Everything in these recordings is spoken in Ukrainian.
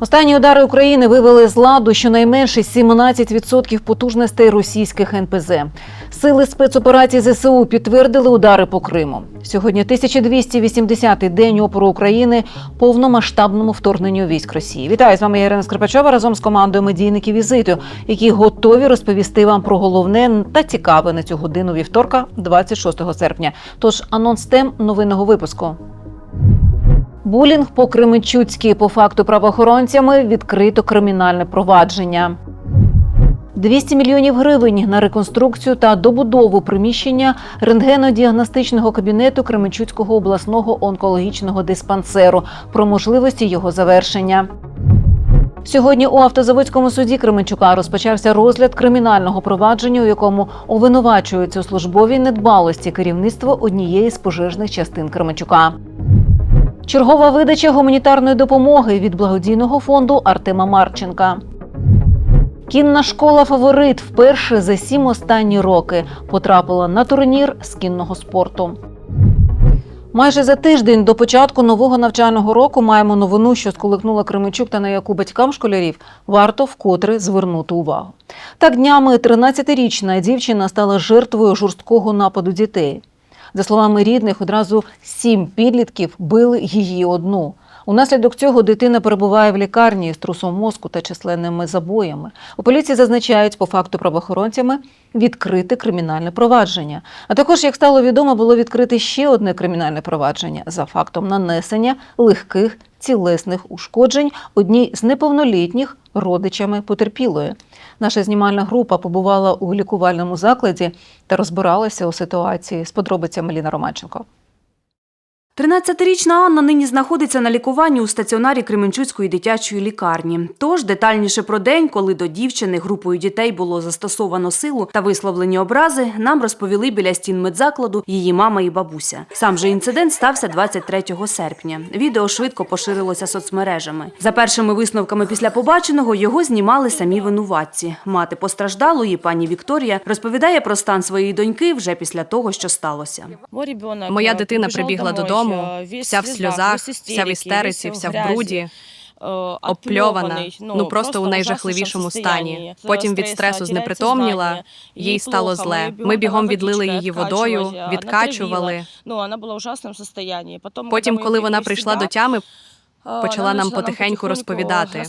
Останні удари України вивели з ладу щонайменше 17% потужностей російських НПЗ. Сили спецоперації ЗСУ підтвердили удари по Криму. Сьогодні 1280-й день опору України повномасштабному вторгненню військ Росії. Вітаю з вами Ірина Скрипачова разом з командою медійників візиту, які готові розповісти вам про головне та цікаве на цю годину вівторка, 26 серпня. Тож анонс тем новинного випуску. Булінг по Кременчуцькій по факту правоохоронцями відкрито кримінальне провадження. 200 мільйонів гривень на реконструкцію та добудову приміщення рентгенодіагностичного кабінету Кременчуцького обласного онкологічного диспансеру про можливості його завершення. Сьогодні у автозаводському суді Кременчука розпочався розгляд кримінального провадження, у якому обвинувачуються у службовій недбалості керівництва однієї з пожежних частин Кременчука. Чергова видача гуманітарної допомоги від благодійного фонду Артема Марченка. Кінна школа Фаворит вперше за сім останні роки потрапила на турнір з кінного спорту. Майже за тиждень до початку нового навчального року маємо новину, що сколихнула Кременчук та на яку батькам школярів варто вкотре звернути увагу. Так днями 13-річна дівчина стала жертвою жорсткого нападу дітей. За словами рідних, одразу сім підлітків били її одну. Унаслідок цього дитина перебуває в лікарні з трусом мозку та численними забоями. У поліції зазначають, по факту правоохоронцями відкрити кримінальне провадження. А також, як стало відомо, було відкрите ще одне кримінальне провадження за фактом нанесення легких цілесних ушкоджень одній з неповнолітніх родичами потерпілої. Наша знімальна група побувала у лікувальному закладі та розбиралася у ситуації з подробицями Ліна Романченко. 13-річна Анна нині знаходиться на лікуванні у стаціонарі Кременчуцької дитячої лікарні. Тож детальніше про день, коли до дівчини групою дітей було застосовано силу та висловлені образи, нам розповіли біля стін медзакладу її мама і бабуся. Сам же інцидент стався 23 серпня. Відео швидко поширилося соцмережами. За першими висновками після побаченого його знімали самі винуватці. Мати постраждалої, пані Вікторія, розповідає про стан своєї доньки вже після того, що сталося. Моя дитина прибігла додому, вся в сльозах, вся в істериці, вся в бруді, обпльована, ну просто у найжахливішому стані. Потім від стресу знепритомніла, їй стало зле. Ми бігом відлили її водою, відкачували. Потім, коли вона прийшла до тями, почала нам потихеньку розповідати.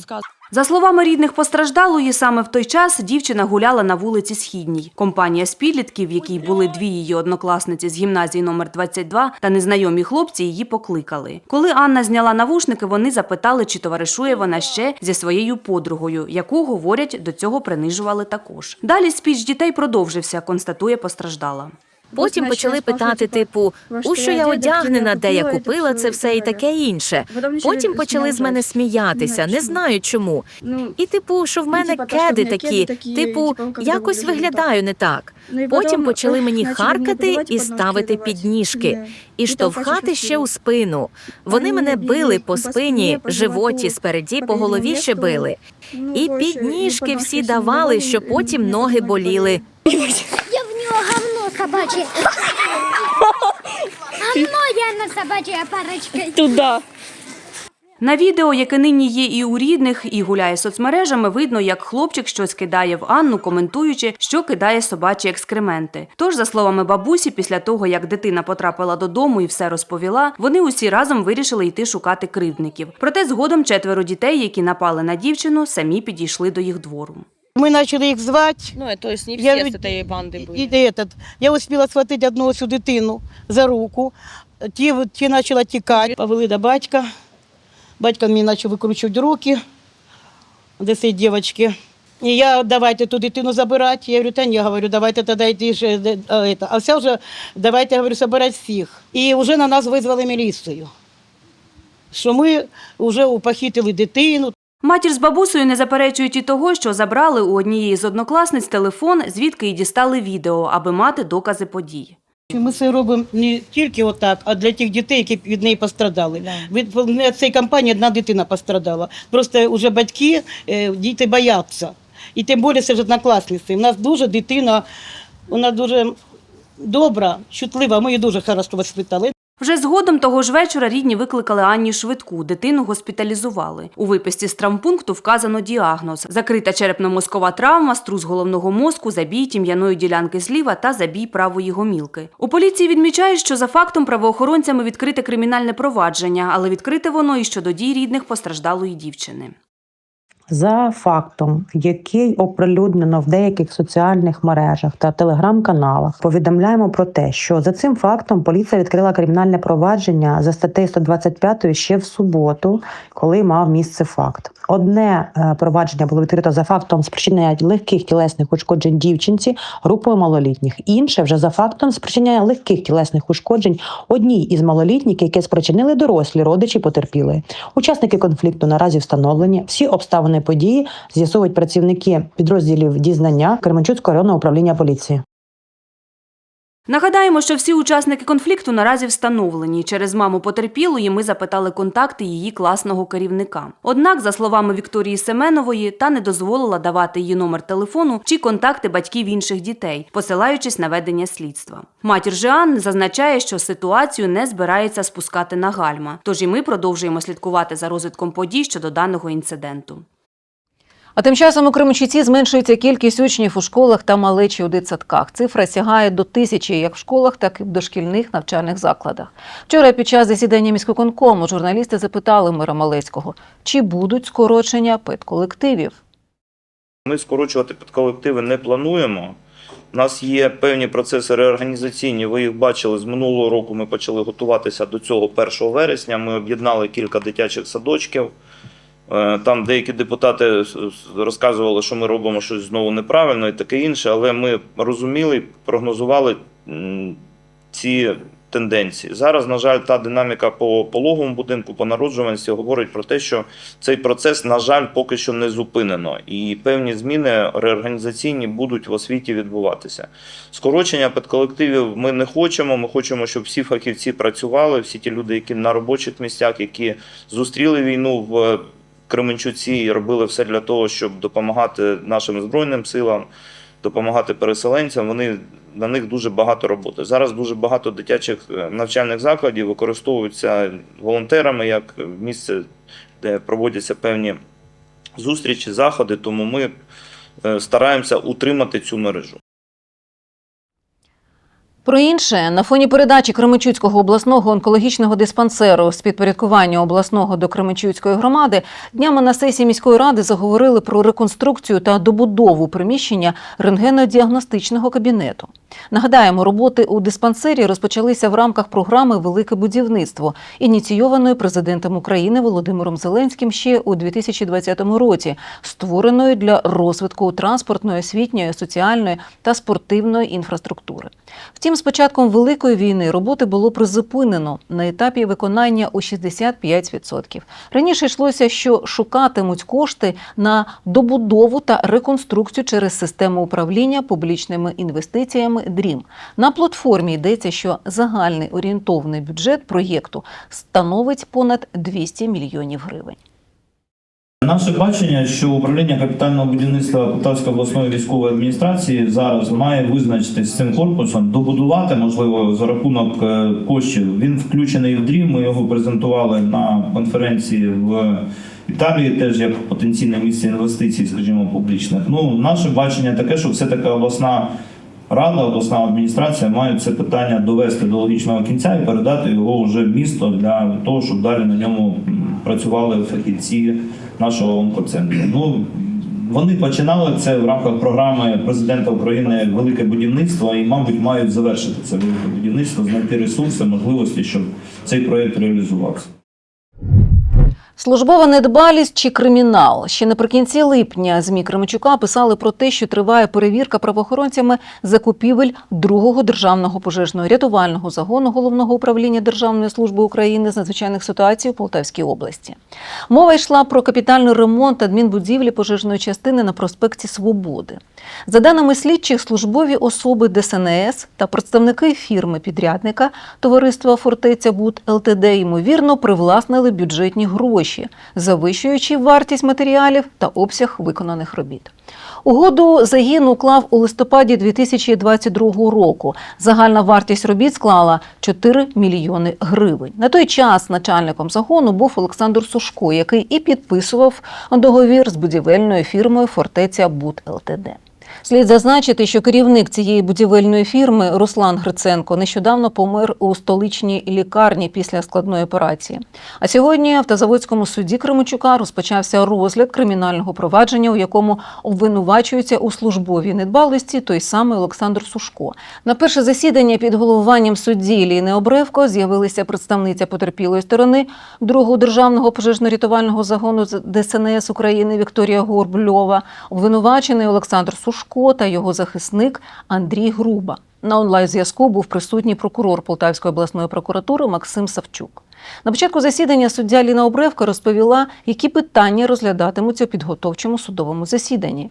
За словами рідних постраждалої, саме в той час дівчина гуляла на вулиці Східній. Компанія з підлітків, в якій були дві її однокласниці з гімназії номер 22 та незнайомі хлопці, її покликали. Коли Анна зняла навушники, вони запитали, чи товаришує вона ще зі своєю подругою, яку, говорять, до цього принижували також. Далі спіч дітей продовжився, констатує постраждала. Потім почали питати, типу, у що я одягнена, де я купила це все і таке інше. Потім почали з мене сміятися, не знаю чому. І типу, що в мене кеди такі, типу, якось виглядаю не так. Потім почали мені харкати і ставити підніжки, і штовхати ще у спину. Вони мене били по спині, животі спереді, по голові ще били. І підніжки всі давали, що потім ноги боліли. Я в нього говно собачье. Говно я на собачья парочка. На відео, яке нині є і у рідних, і гуляє соцмережами, видно, як хлопчик щось кидає в Анну, коментуючи, що кидає собачі екскременти. Тож, за словами бабусі, після того, як дитина потрапила додому і все розповіла, вони усі разом вирішили йти шукати кривдників. Проте згодом четверо дітей, які напали на дівчину, самі підійшли до їх двору. Мы начали их звать. Ну, то есть не Я все ведь- с этой банды были. І этот, я успіла схватити одну цю дитину за руку. Ті, ті почала тікати. Повели до батька. Батько мені почав викручувати руки до цієї дівчинки. І я давайте ту дитину забирати. Я говорю, та ні, говорю, давайте тоді йти ж, е, а, это. а вся вже давайте говорю, забирати всіх. І вже на нас визвали міліцію. Що ми вже похитили дитину, Матір з бабусею не заперечують і того, що забрали у однієї з однокласниць телефон, звідки й дістали відео, аби мати докази подій. Ми це робимо не тільки отак, а для тих дітей, які від неї пострадали. Від цієї кампанії одна дитина пострадала. Просто вже батьки, е, діти бояться. І тим більше це ж однокласниці. У нас дуже дитина, вона дуже добра, чутлива. Ми її дуже хорошо воспитали. Вже згодом того ж вечора рідні викликали Анні швидку. Дитину госпіталізували. У виписці з травмпункту вказано діагноз: закрита черепно-мозкова травма, струс головного мозку, забій тім'яної ділянки зліва та забій правої гомілки. У поліції відмічають, що за фактом правоохоронцями відкрите кримінальне провадження, але відкрите воно і щодо дій рідних постраждалої дівчини. За фактом, який оприлюднено в деяких соціальних мережах та телеграм-каналах, повідомляємо про те, що за цим фактом поліція відкрила кримінальне провадження за статтею 125 ще в суботу, коли мав місце факт. Одне е, провадження було відкрито за фактом спричинення легких тілесних ушкоджень дівчинці групою малолітніх. Інше вже за фактом спричинення легких тілесних ушкоджень одній із малолітніх, яке спричинили дорослі родичі потерпілої. Учасники конфлікту наразі встановлені. Всі обставини події з'ясовують працівники підрозділів дізнання Кременчуцького районного управління поліції. Нагадаємо, що всі учасники конфлікту наразі встановлені. Через маму потерпілої ми запитали контакти її класного керівника. Однак, за словами Вікторії Семенової, та не дозволила давати її номер телефону чи контакти батьків інших дітей, посилаючись на ведення слідства. Матір же зазначає, що ситуацію не збирається спускати на гальма. Тож і ми продовжуємо слідкувати за розвитком подій щодо даного інциденту. А тим часом у Кременчуці зменшується кількість учнів у школах та малечі у дитсадках. Цифра сягає до тисячі як в школах, так і в дошкільних навчальних закладах. Вчора під час засідання міськвиконкому журналісти запитали Мира Малецького, чи будуть скорочення педколективів. Ми скорочувати підколективи не плануємо. У нас є певні процеси реорганізаційні. Ви їх бачили з минулого року. Ми почали готуватися до цього 1 вересня. Ми об'єднали кілька дитячих садочків. Е, Там деякі депутати розказували, що ми робимо щось знову неправильно і таке інше, але ми розуміли, прогнозували ці тенденції. Зараз, на жаль, та динаміка по пологовому будинку, по народжуваності говорить про те, що цей процес, на жаль, поки що не зупинено, і певні зміни реорганізаційні будуть в освіті відбуватися. Скорочення підколективів ми не хочемо. Ми хочемо, щоб всі фахівці працювали, всі ті люди, які на робочих місцях, які зустріли війну в Кременчуці робили все для того, щоб допомагати нашим збройним силам, допомагати переселенцям. Вони на них дуже багато роботи. Зараз дуже багато дитячих е, навчальних закладів використовуються волонтерами як місце, де проводяться певні зустрічі, заходи. Тому ми е, стараємося утримати цю мережу. Про інше на фоні передачі Кременчуцького обласного онкологічного диспансеру з підпорядкування обласного до Кременчуцької громади днями на сесії міської ради заговорили про реконструкцію та добудову приміщення рентгенодіагностичного кабінету. Нагадаємо, роботи у диспансері розпочалися в рамках програми Велике будівництво, ініційованої президентом України Володимиром Зеленським ще у 2020 році, створеної для розвитку транспортної, освітньої, соціальної та спортивної інфраструктури. Втім, з початком великої війни роботи було призупинено на етапі виконання у 65%. Раніше йшлося, що шукатимуть кошти на добудову та реконструкцію через систему управління публічними інвестиціями ДРІМ. На платформі йдеться, що загальний орієнтовний бюджет проєкту становить понад 200 мільйонів гривень. Наше бачення, що управління капітального будівництва Полтавської обласної військової адміністрації зараз має визначитись з цим корпусом, добудувати можливо за рахунок е, коштів. Він включений в дрім. Ми його презентували на конференції в Італії, теж як потенційне місце інвестицій, скажімо, публічних. Ну, наше бачення таке, що все таки обласна. Рада, обласна адміністрація має це питання довести до логічного кінця і передати його вже в місто для того, щоб далі на ньому працювали фахівці нашого онкоцентру. Ну вони починали це в рамках програми президента України Велике будівництво і, мабуть, мають завершити це велике будівництво, знайти ресурси, можливості, щоб цей проєкт реалізувався. Службова недбалість чи кримінал ще наприкінці липня ЗМІ Кременчука писали про те, що триває перевірка правоохоронцями закупівель другого державного пожежного рятувального загону головного управління Державної служби України з надзвичайних ситуацій у Полтавській області. Мова йшла про капітальний ремонт адмінбудівлі пожежної частини на проспекті Свободи. За даними слідчих, службові особи ДСНС та представники фірми підрядника товариства Фортеця Буд ЛТД ймовірно привласнили бюджетні гроші, завищуючи вартість матеріалів та обсяг виконаних робіт. Угоду загін уклав у листопаді 2022 року. Загальна вартість робіт склала 4 мільйони гривень. На той час начальником загону був Олександр Сушко, який і підписував договір з будівельною фірмою Фортеця Буд ЛТД. Слід зазначити, що керівник цієї будівельної фірми Руслан Гриценко нещодавно помер у столичній лікарні після складної операції. А сьогодні в Автозаводському суді Кременчука розпочався розгляд кримінального провадження, у якому обвинувачується у службовій недбалості той самий Олександр Сушко. На перше засідання під головуванням судді Ліни Обревко з'явилися представниця потерпілої сторони другого державного пожежно-рятувального загону ДСНС України Вікторія Горбльова, обвинувачений Олександр Сушко та його захисник Андрій Груба. На онлайн-зв'язку був присутній прокурор Полтавської обласної прокуратури Максим Савчук. На початку засідання суддя Ліна Обревка розповіла, які питання розглядатимуться у підготовчому судовому засіданні.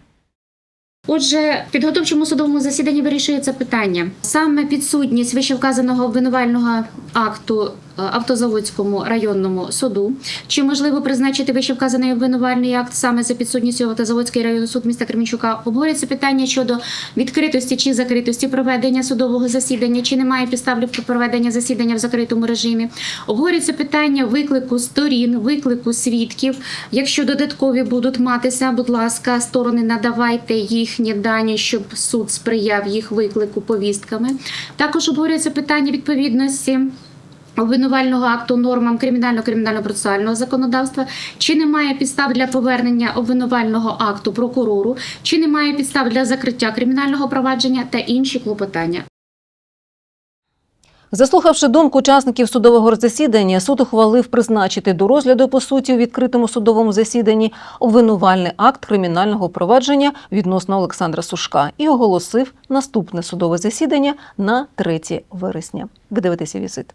Отже, в підготовчому судовому засіданні вирішується питання саме підсудність вищевказаного обвинувального акту Автозаводському районному суду. Чи можливо призначити вищевказаний обвинувальний акт саме за підсудністю Автозаводський районний суд міста Кременчука? Обговорюється питання щодо відкритості чи закритості проведення судового засідання, чи немає підстав для проведення засідання в закритому режимі. Обговорюється питання виклику сторін, виклику свідків. Якщо додаткові будуть матися, будь ласка, сторони надавайте їхні дані, щоб суд сприяв їх виклику повістками. Також обговорюється питання відповідності. Обвинувального акту нормам кримінально-кримінально процесуального законодавства, чи немає підстав для повернення обвинувального акту прокурору, чи немає підстав для закриття кримінального провадження та інші клопотання. Заслухавши думку учасників судового засідання, суд ухвалив призначити до розгляду по суті у відкритому судовому засіданні обвинувальний акт кримінального провадження відносно Олександра Сушка і оголосив наступне судове засідання на 3 вересня. Ви дивитеся візит.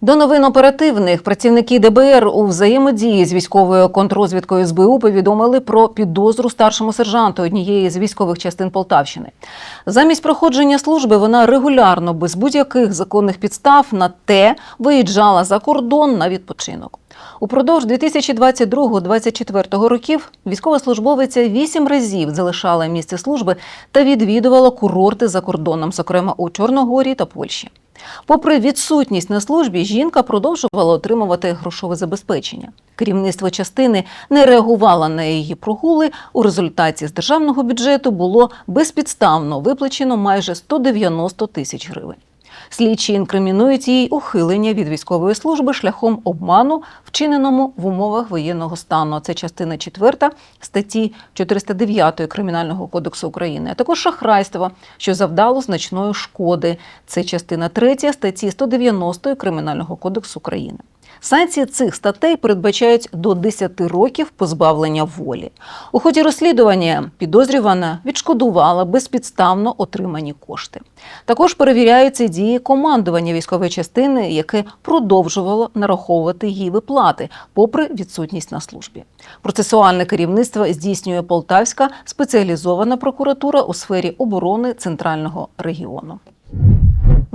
До новин оперативних працівники ДБР у взаємодії з військовою контрозвідкою СБУ повідомили про підозру старшому сержанту однієї з військових частин Полтавщини. Замість проходження служби вона регулярно, без будь-яких законних підстав на те виїжджала за кордон на відпочинок. Упродовж 2022-2024 років військовослужбовиця вісім разів залишала місце служби та відвідувала курорти за кордоном, зокрема у Чорногорії та Польщі. Попри відсутність на службі, жінка продовжувала отримувати грошове забезпечення. Керівництво частини не реагувало на її прогули. У результаті з державного бюджету було безпідставно виплачено майже 190 тисяч гривень. Слідчі інкримінують їй ухилення від військової служби шляхом обману, вчиненому в умовах воєнного стану. Це частина 4 статті 409 Кримінального кодексу України, а також шахрайство, що завдало значної шкоди. Це частина 3 статті 190 Кримінального кодексу України. Санкції цих статей передбачають до 10 років позбавлення волі. У ході розслідування підозрювана відшкодувала безпідставно отримані кошти. Також перевіряються дії командування військової частини, яке продовжувало нараховувати їй виплати, попри відсутність на службі. Процесуальне керівництво здійснює Полтавська спеціалізована прокуратура у сфері оборони центрального регіону.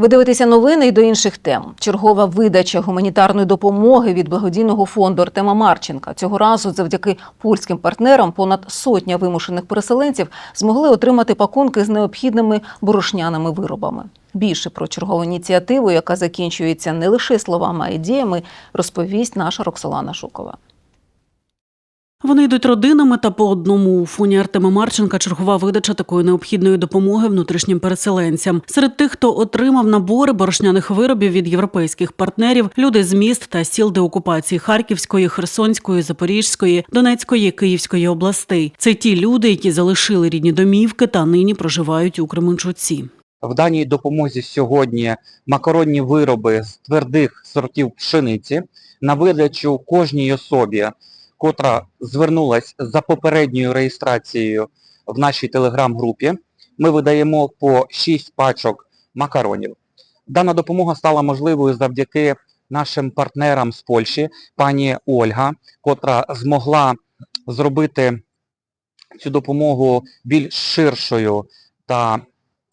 Ви дивитеся новини і до інших тем. Чергова видача гуманітарної допомоги від благодійного фонду Артема Марченка. Цього разу, завдяки польським партнерам, понад сотня вимушених переселенців змогли отримати пакунки з необхідними борошняними виробами. Більше про чергову ініціативу, яка закінчується не лише словами, а й діями, розповість наша Роксолана Шукова. Вони йдуть родинами та по одному. У фоні Артема Марченка чергова видача такої необхідної допомоги внутрішнім переселенцям. Серед тих, хто отримав набори борошняних виробів від європейських партнерів, люди з міст та сіл деокупації Харківської, Херсонської, Запорізької, Донецької, Київської областей. Це ті люди, які залишили рідні домівки та нині проживають у Кременчуці. В даній допомозі сьогодні макаронні вироби з твердих сортів пшениці, на видачу кожній особі, котра звернулась за попередньою реєстрацією в нашій телеграм-групі. Ми видаємо по 6 пачок макаронів. Дана допомога стала можливою завдяки нашим партнерам з Польщі, пані Ольга, котра змогла зробити цю допомогу більш ширшою та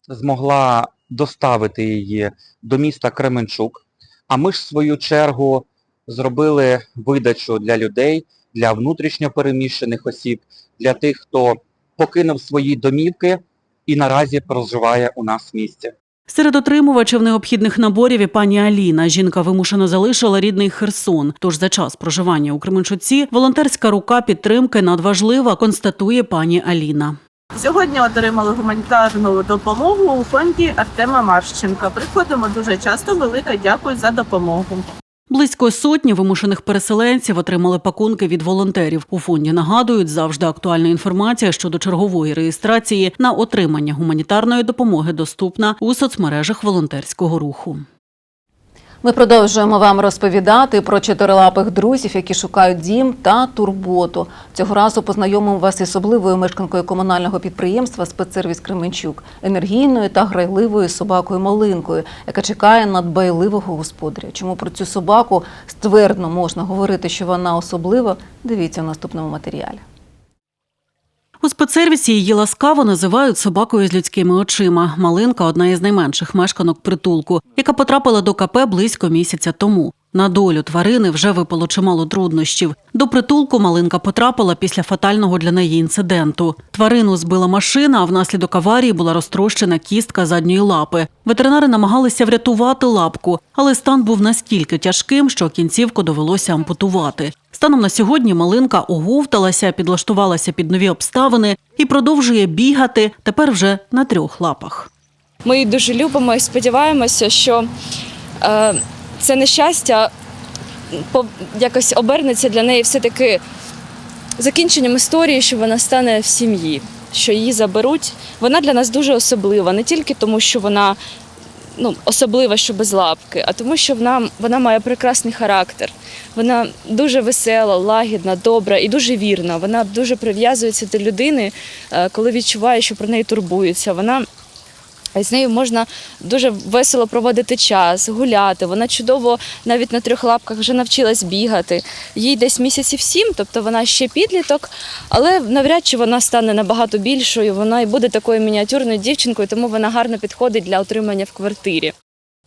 змогла доставити її до міста Кременчук. А ми ж в свою чергу зробили видачу для людей, для внутрішньо переміщених осіб, для тих, хто покинув свої домівки і наразі проживає у нас в місті. Серед отримувачів необхідних наборів і пані Аліна. Жінка вимушено залишила рідний Херсон. Тож за час проживання у Кременчуці волонтерська рука підтримки надважлива, констатує пані Аліна. Сьогодні отримали гуманітарну допомогу у фонді Артема Марщенка. Приходимо дуже часто. Велике дякую за допомогу. Близько сотні вимушених переселенців отримали пакунки від волонтерів. У фонді нагадують завжди актуальна інформація щодо чергової реєстрації на отримання гуманітарної допомоги доступна у соцмережах волонтерського руху. Ми продовжуємо вам розповідати про чотирилапих друзів, які шукають дім та турботу. Цього разу познайомимо вас із особливою мешканкою комунального підприємства спецсервіс Кременчук, енергійною та грайливою собакою Малинкою, яка чекає на дбайливого господаря. Чому про цю собаку ствердно можна говорити, що вона особлива? Дивіться в наступному матеріалі. У спецсервісі її ласкаво називають собакою з людськими очима. Малинка одна із найменших мешканок притулку, яка потрапила до КП близько місяця тому. На долю тварини вже випало чимало труднощів. До притулку малинка потрапила після фатального для неї інциденту. Тварину збила машина, а внаслідок аварії була розтрощена кістка задньої лапи. Ветеринари намагалися врятувати лапку, але стан був настільки тяжким, що кінцівку довелося ампутувати. Станом на сьогодні малинка оговталася, підлаштувалася під нові обставини і продовжує бігати тепер вже на трьох лапах. Ми її дуже любимо і сподіваємося, що е, це нещастя якось обернеться для неї все-таки закінченням історії, що вона стане в сім'ї, що її заберуть. Вона для нас дуже особлива, не тільки тому, що вона ну, особлива, що без лапки, а тому, що вона, вона має прекрасний характер. Вона дуже весела, лагідна, добра і дуже вірна. Вона дуже прив'язується до людини, е, коли відчуває, що про неї турбуються. Вона з нею можна дуже весело проводити час, гуляти. Вона чудово навіть на трьох лапках вже навчилась бігати. Їй десь місяців сім, тобто вона ще підліток, але навряд чи вона стане набагато більшою. Вона і буде такою мініатюрною дівчинкою, тому вона гарно підходить для отримання в квартирі.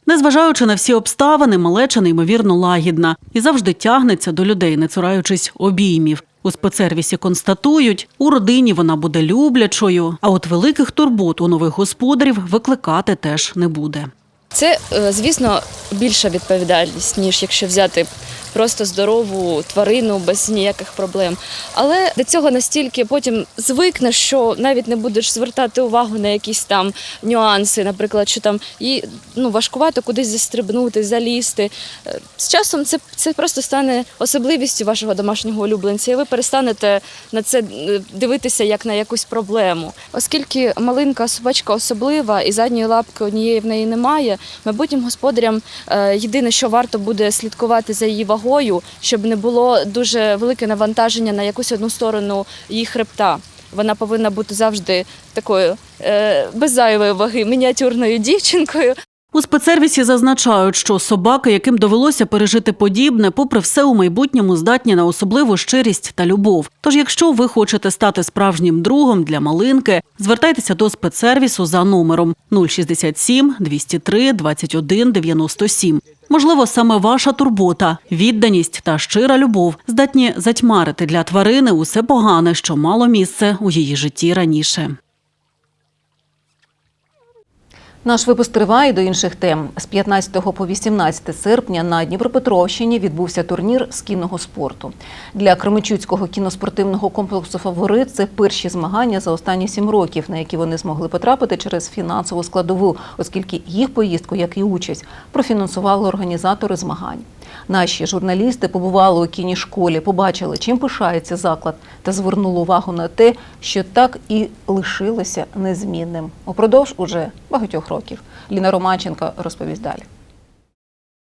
Незважаючи на всі обставини, малеча неймовірно лагідна і завжди тягнеться до людей, не цураючись обіймів. У спецсервісі констатують, у родині вона буде люблячою, а от великих турбот у нових господарів викликати теж не буде. Це, е, звісно, більша відповідальність, ніж якщо взяти просто здорову тварину без ніяких проблем. Але до цього настільки потім звикнеш, що навіть не будеш звертати увагу на якісь там нюанси, наприклад, що там їй ну, важкувато кудись застрибнути, залізти. Е, З часом це, це просто стане особливістю вашого домашнього улюбленця, і ви перестанете на це е, дивитися як на якусь проблему. Оскільки малинка собачка особлива і задньої лапки однієї в неї немає, майбутнім господарям е, єдине, що варто буде слідкувати за її вагою, щоб не було дуже велике навантаження на якусь одну сторону її хребта. Вона повинна бути завжди такою е, без зайвої ваги мініатюрною дівчинкою. У спецсервісі зазначають, що собаки, яким довелося пережити подібне, попри все у майбутньому здатні на особливу щирість та любов. Тож, якщо ви хочете стати справжнім другом для малинки, звертайтеся до спецсервісу за номером 067 203 21 97. Можливо, саме ваша турбота, відданість та щира любов здатні затьмарити для тварини усе погане, що мало місце у її житті раніше. Наш випуск триває до інших тем. З 15 по 18 серпня на Дніпропетровщині відбувся турнір з кінного спорту. Для Кременчуцького кіноспортивного комплексу Фаворит це перші змагання за останні сім років, на які вони змогли потрапити через фінансову складову, оскільки їх поїздку, як і участь, профінансували організатори змагань. Наші журналісти побували у кінішколі, побачили, чим пишається заклад, та звернули увагу на те, що так і лишилося незмінним упродовж уже багатьох років. Ліна Романченко розповість далі.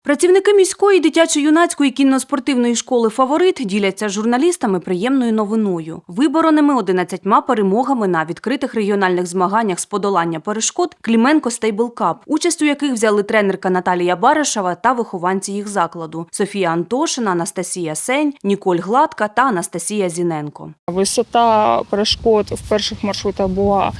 Працівники міської дитячо-юнацької кінно-спортивної школи Фаворит діляться з журналістами приємною новиною. Вибороними 11 перемогами на відкритих регіональних змаганнях з подолання перешкод Кліменко Стейбл Кап, участь у яких взяли тренерка Наталія Баришева та вихованці їх закладу Софія Антошина, Анастасія Сень, Ніколь Гладка та Анастасія Зіненко. Висота перешкод в перших маршрутах була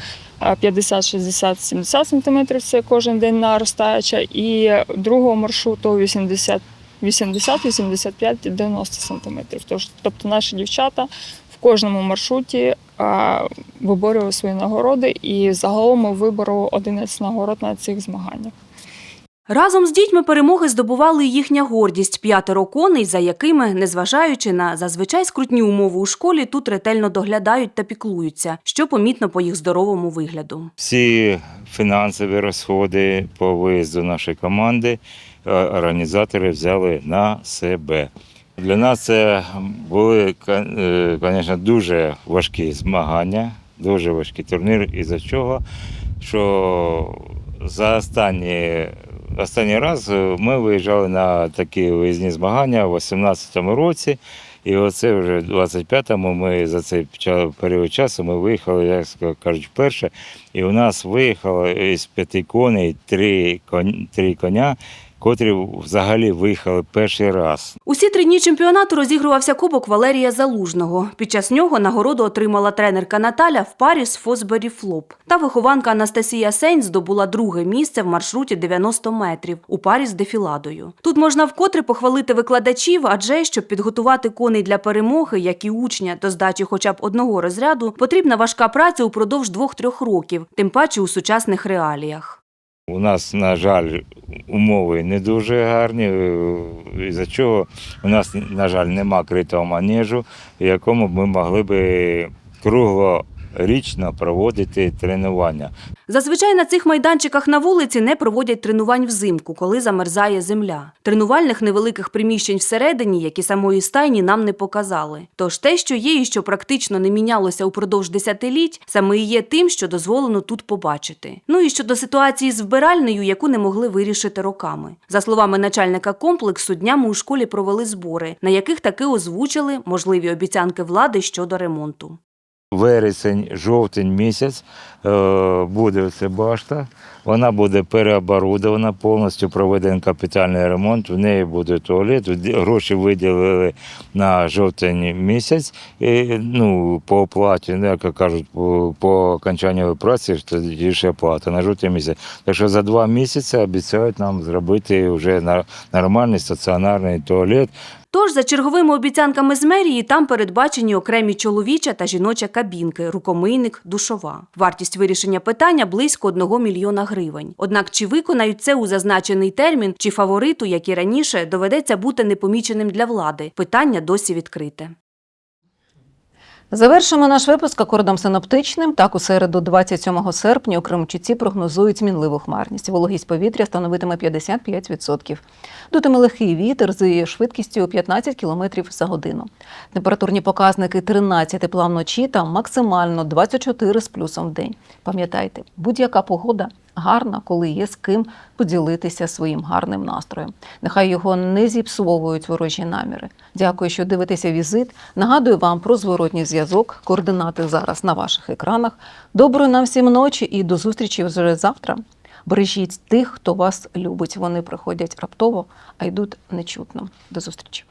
50, 60, 70 см, це кожен день наростаюча, і другого маршруту 80, 80, 85, 90 см. Тож, тобто наші дівчата в кожному маршруті виборювали свої нагороди, і загалом ми виборали 11 нагород на цих змаганнях. Разом з дітьми перемоги здобували їхня гордість п'ятеро коней, за якими, незважаючи на зазвичай скрутні умови у школі, тут ретельно доглядають та піклуються, що помітно по їх здоровому вигляду. Всі фінансові розходи по виїзду нашої команди е, організатори взяли на себе. Для нас це були, звісно, дуже важкі змагання, дуже важкі турніри, і за чого, що за останні, останній раз ми виїжджали на такі виїзні змагання у 2018 році. І оце вже в 25-му ми за цей період часу ми виїхали, як кажуть, вперше. І у нас виїхало із п'яти коней три коня, котрі взагалі виїхали перший раз. Усі три дні чемпіонату розігрувався кубок Валерія Залужного. Під час нього нагороду отримала тренерка Наталя в парі з Фосбері Флоп. Та вихованка Анастасія Сень здобула друге місце в маршруті 90 метрів у парі з дефіладою. Тут можна вкотре похвалити викладачів, адже щоб підготувати коней для перемоги, як і учня до здачі хоча б одного розряду, потрібна важка праця упродовж двох-трьох років, тим паче у сучасних реаліях. У нас, на жаль, умови не дуже гарні, е, із-за чого у нас, на жаль, нема критого манежу, в якому ми могли би круглорічно проводити тренування. Зазвичай на цих майданчиках на вулиці не проводять тренувань взимку, коли замерзає земля. Тренувальних невеликих приміщень всередині, як і самої стайні, нам не показали. Тож те, що є і що практично не мінялося упродовж десятиліть, саме і є тим, що дозволено тут побачити. Ну і щодо ситуації з вбиральнею, яку не могли вирішити роками. За словами начальника комплексу, днями у школі провели збори, на яких таки озвучили можливі обіцянки влади щодо ремонту. Вересень, жовтень місяць е, буде ця башта. Вона буде переоборудована, повністю проведений капітальний ремонт. В неї буде туалет. Гроші виділили на жовтень місяць. І, ну, по оплаті, ну, як кажуть, по, по окончанню праці тоді ще оплата на жовтень місяць. Так що за два місяці обіцяють нам зробити вже нормальний стаціонарний туалет. Тож, за черговими обіцянками з мерії, там передбачені окремі чоловіча та жіноча кабінки, рукомийник, душова. Вартість вирішення питання близько 1 мільйона гривень. Однак чи виконають це у зазначений термін, чи фавориту, як і раніше, доведеться бути непоміченим для влади? Питання досі відкрите. Завершимо наш випуск акордом синоптичним. Так, у середу, 27 серпня, у Кримчуці прогнозують змінливу хмарність. Вологість повітря становитиме 55%. Дутиме легкий вітер з швидкістю 15 км за годину. Температурні показники 13 тепла вночі та максимально 24 з плюсом в день. Пам'ятайте, будь-яка погода Гарно, коли є з ким поділитися своїм гарним настроєм. Нехай його не зіпсовують ворожі наміри. Дякую, що дивитеся візит. Нагадую вам про зворотній зв'язок. Координати зараз на ваших екранах. Доброї нам всім ночі і до зустрічі вже завтра. Бережіть тих, хто вас любить. Вони приходять раптово, а йдуть нечутно. До зустрічі.